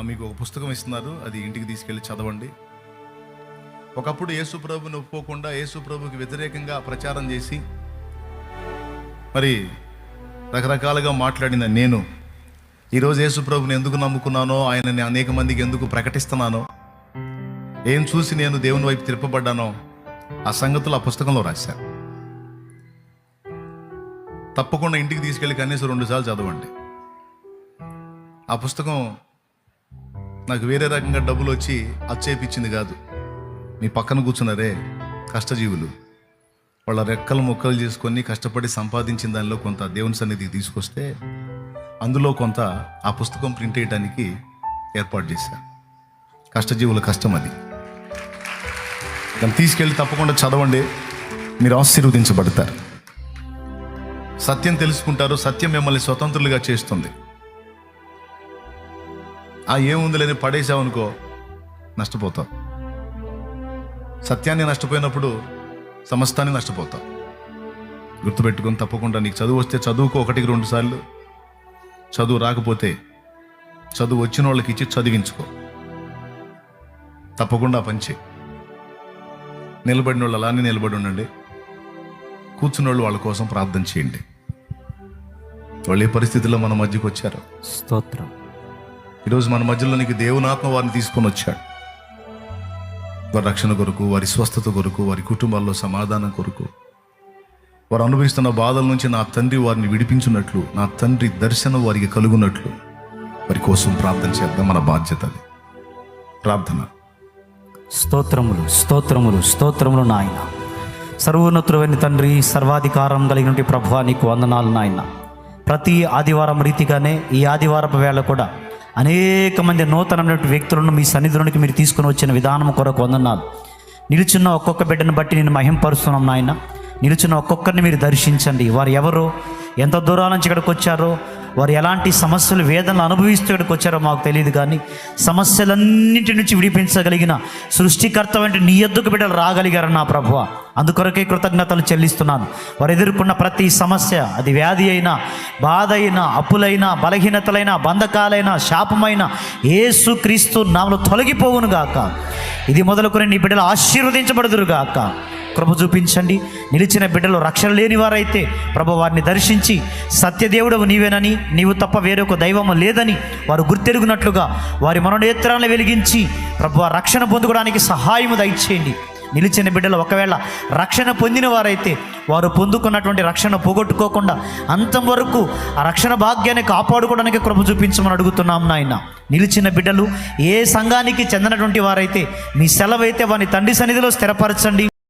మీకు ఒక పుస్తకం ఇస్తున్నారు. అది ఇంటికి తీసుకెళ్ళి చదవండి. ఒకప్పుడు యేసు ప్రభుని ఒప్పుకోకుండా యేసు ప్రభుకి వ్యతిరేకంగా ప్రచారం చేసి మరి రకరకాలుగా మాట్లాడిన నేను ఈరోజు యేసు ప్రభుని ఎందుకు నమ్ముకున్నానో ఆయనని అనేక మందికి ఎందుకు ప్రకటిస్తున్నానో ఏం చూసి నేను దేవుని వైపు తిరపబడ్డానో ఆ సంగతులు ఆ పుస్తకంలో రాశాను. తప్పకుండా ఇంటికి తీసుకెళ్ళి కనీసం రెండుసార్లు చదవండి. ఆ పుస్తకం నాకు వేరే రకంగా డబ్బులు వచ్చి అచ్చేపించింది కాదు. మీ పక్కన కూర్చున్నారే కష్టజీవులు వాళ్ళ రెక్కలు మొక్కలు చేసుకొని కష్టపడి సంపాదించిన దానిలో కొంత దేవుని సన్నిధికి తీసుకొస్తే అందులో కొంత ఆ పుస్తకం ప్రింట్ చేయడానికి ఏర్పాటు చేశారు కష్టజీవుల కష్టం అది. దాన్ని తీసుకెళ్ళి తప్పకుండా చదవండి మీరు ఆశీర్వదించబడతారు. సత్యం తెలుసుకుంటారు సత్యం మిమ్మల్ని స్వతంత్రులుగా చేస్తుంది. ఆ ఏముంది లేని పడేసావనుకో నష్టపోతావు. సత్యాన్ని నష్టపోయినప్పుడు సమస్తాన్ని నష్టపోతావు. గుర్తుపెట్టుకొని తప్పకుండా నీకు చదువు వస్తే చదువుకు ఒకటికి రెండు సార్లు. చదువు రాకపోతే చదువు వచ్చిన వాళ్ళకి ఇచ్చి చదివించుకో. తప్పకుండా పంచే నిలబడిన వాళ్ళు అలానే నిలబడి ఉండండి. కూర్చున్న వాళ్ళు వాళ్ళ కోసం ప్రార్థన చేయండి. వాళ్ళు ఏ పరిస్థితుల్లో మన మధ్యకు వచ్చారు. స్తోత్రం. ఈరోజు మన మధ్యలో నీకు దేవునాత్మ వారిని తీసుకొని వచ్చాడు. వారి రక్షణ కొరకు వారి స్వస్థత కొరకు వారి కుటుంబాల్లో సమాధానం కొరకు. వారు అనుభవిస్తున్న బాధల నుంచి నా తండ్రి వారిని విడిపించున్నట్లు నా తండ్రి దర్శనం వారికి కలుగున్నట్లు వారి కోసం ప్రార్థన చేద్దాం మన బాధ్యత అది. ప్రార్థన. స్తోత్రములు స్తోత్రములు స్తోత్రములు నాయన. సర్వోన్నతులైన తండ్రి సర్వాధికారం కలిగినటువంటి ప్రభు నీకు వందనాలు నాయన. ప్రతి ఆదివారం రీతిగానే ఈ ఆదివారపు వేళ కూడా అనేక మంది నూతనమైన వ్యక్తులను మీ సన్నిధిలోనికి మీరు తీసుకుని వచ్చిన విధానం కొరకు వందనాలు. నిలుచున్న ఒక్కొక్క బిడ్డను బట్టి నేను మహింపరుస్తున్నాం నాయన. నిలుచున్న ఒక్కొక్కరిని మీరు దర్శించండి. వారు ఎవరు? ఎంత దూరాల నుంచి ఇక్కడికి వచ్చారో? వారు ఎలాంటి సమస్యలు వేదనలు అనుభవిస్తూ ఇక్కడికి వచ్చారో మాకు తెలియదు కానీ సమస్యలన్నింటి నుంచి విడిపించగలిగిన సృష్టికర్త వంటి నీ ఎద్దుకు బిడ్డలు రాగలిగారు నా ప్రభువ. అందుకొరకే కృతజ్ఞతలు చెల్లిస్తున్నాను. వారు ఎదుర్కొన్న ప్రతి సమస్య అది వ్యాధి అయినా బాధ అయినా అప్పులైనా బలహీనతలైన బంధకాలైన శాపమైన ఏసు క్రీస్తు నామలు తొలగిపోవును గాక. ఇది మొదలుకొని నీ బిడ్డలు ఆశీర్వదించబడుదురు గాక. కృప చూపించండి. నిలిచిన బిడ్డలు రక్షణ లేని వారైతే ప్రభు వారిని దర్శించి సత్యదేవుడవు నీవేనని నీవు తప్ప వేరొక దైవము లేదని వారు గుర్తెరుగునట్లుగా వారి మనోనేత్రాలను వెలిగించి ప్రభు రక్షణ పొందుకోవడానికి సహాయము దయచేయండి. నిలిచిన బిడ్డలు ఒకవేళ రక్షణ పొందిన వారైతే వారు పొందుకున్నటువంటి రక్షణ పోగొట్టుకోకుండా అంతం వరకు ఆ రక్షణ భాగ్యాన్ని కాపాడుకోవడానికి కృప చూపించమని అడుగుతున్నాం నాయన. నిలిచిన బిడ్డలు ఏ సంఘానికి చెందినటువంటి వారైతే మీ సెలవైతే వారిని తండ్రి సన్నిధిలో స్థిరపరచండి.